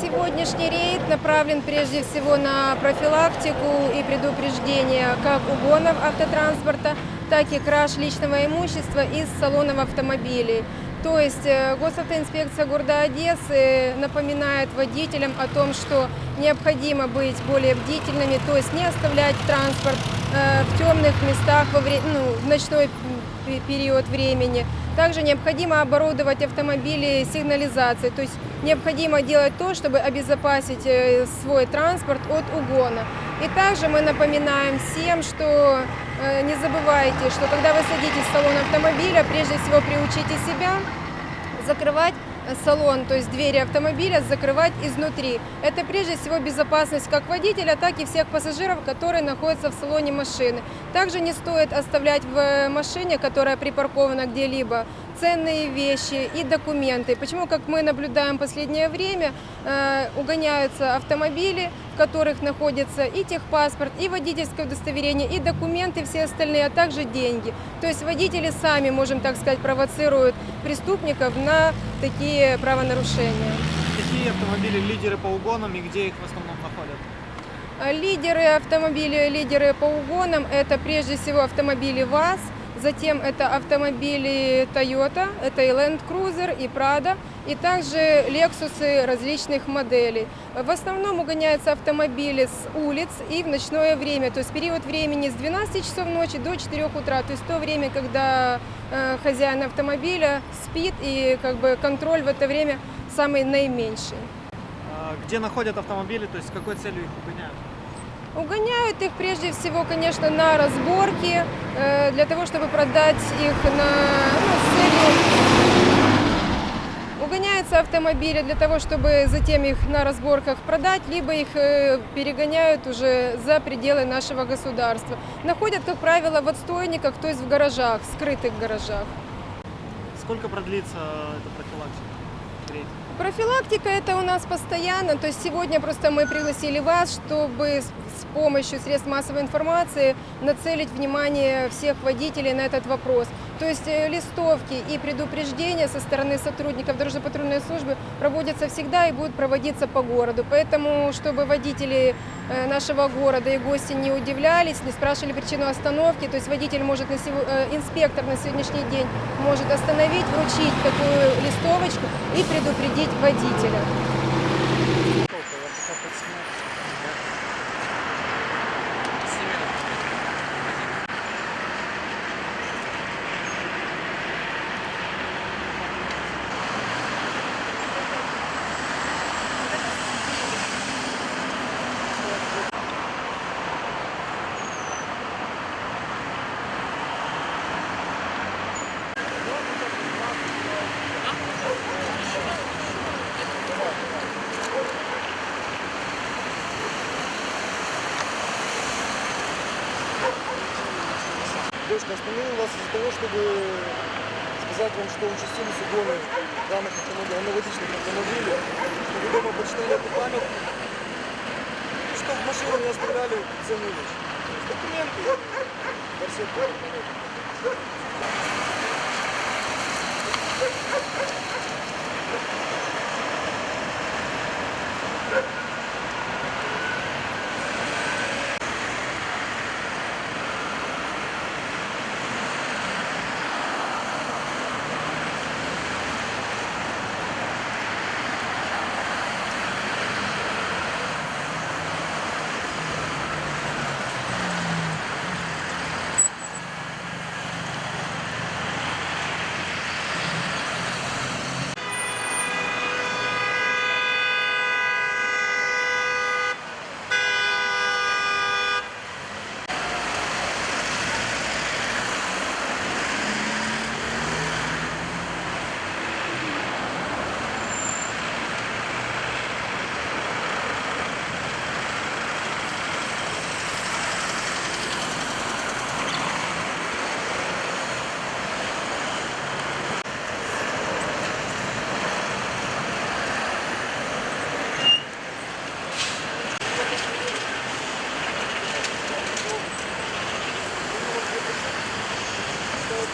Сегодняшний рейд направлен прежде всего на профилактику и предупреждение как угонов автотранспорта, так и краж личного имущества из салонов автомобилей. То есть э, госавтоинспекция города Одессы напоминает водителям о том, что необходимо быть более бдительными, то есть не оставлять транспорт э, в темных местах во вре- ну, в ночной пе- период времени. Также необходимо оборудовать автомобили сигнализацией, то есть необходимо делать то, чтобы обезопасить э, свой транспорт от угона. И также мы напоминаем всем, что э, не забывайте, что когда вы садитесь в салон автомобиля, прежде всего приучите себя закрывать э, салон, то есть двери автомобиля закрывать изнутри. Это прежде всего безопасность как водителя, так и всех пассажиров, которые находятся в салоне машины. Также не стоит оставлять в машине, которая припаркована где-либо, ценные вещи и документы. Почему, как мы наблюдаем в последнее время, э, угоняются автомобили, в которых находится и техпаспорт, и водительское удостоверение, и документы, все остальные, а также деньги. То есть водители сами, можем так сказать, провоцируют преступников на такие правонарушения. Какие автомобили лидеры по угонам и где их в основном находят? Лидеры автомобилей, лидеры по угонам – это прежде всего автомобили ВАЗ, затем это автомобили Toyota, это и Land Cruiser, и Prado, и также Lexus различных моделей. В основном угоняются автомобили с улиц и в ночное время, то есть период времени с 12 часов ночи до 4 утра, то есть то время, когда э, хозяин автомобиля спит и как бы контроль в это время самый наименьший. А, Где находят автомобили, то есть с какой целью их угоняют? Угоняют их прежде всего, конечно, на разборки, э, для того, чтобы продать их на, ну, с целью... Угоняются автомобили для того, чтобы затем их на разборках продать, либо их э, перегоняют уже за пределы нашего государства. Находят, как правило, в отстойниках, то есть в гаражах, скрытых гаражах. Сколько продлится эта профилактика? Профилактика это у нас постоянно, то есть сегодня просто мы пригласили вас, чтобы помощью средств массовой информации нацелить внимание всех водителей на этот вопрос. То есть э, листовки и предупреждения со стороны сотрудников дорожно-патрульной службы проводятся всегда и будут проводиться по городу. Поэтому, чтобы водители э, нашего города и гости не удивлялись, не спрашивали причину остановки, то есть водитель может на сего- э, инспектор на сегодняшний день может остановить, вручить такую листовочку и предупредить водителя. Девушка, остановил вас из-за того, чтобы сказать вам, что участились угоны данных автомобилей, аналогичных автомобилей, что вы дома почитали эту память, и что в машине не оставляли. То есть Документы, барсетки. рассказываю.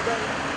До свидания.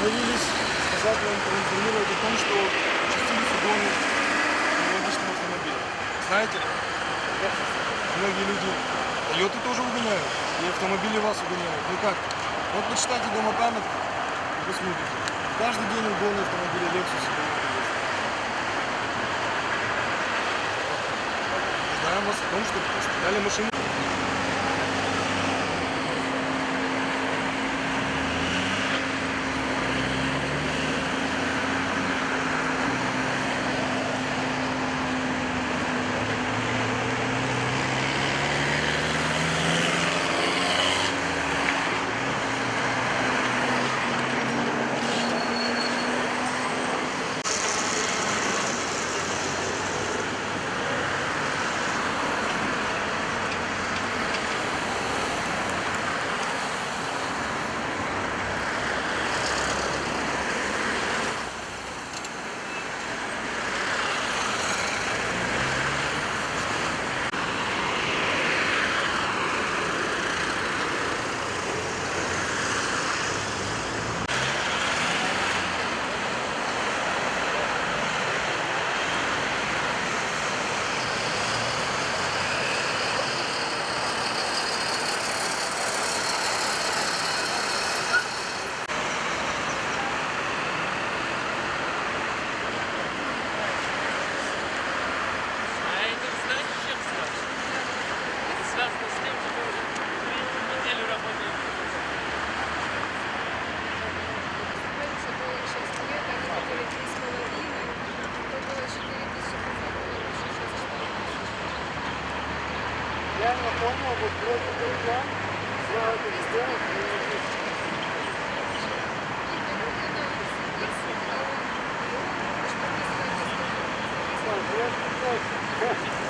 Остановились, сказать вам, проинформировать о том, что участились угоны аналогичного автомобиля. Знаете, многие люди Тойоты тоже угоняют, и автомобили вас угоняют. Ну как? Вот почитайте дома память и посмотрите. Каждый день угоны автомобиля Lexus. Знаем вас о том, что стреляли машины. 4 Реально понял, вот бы план, сразу сделать, и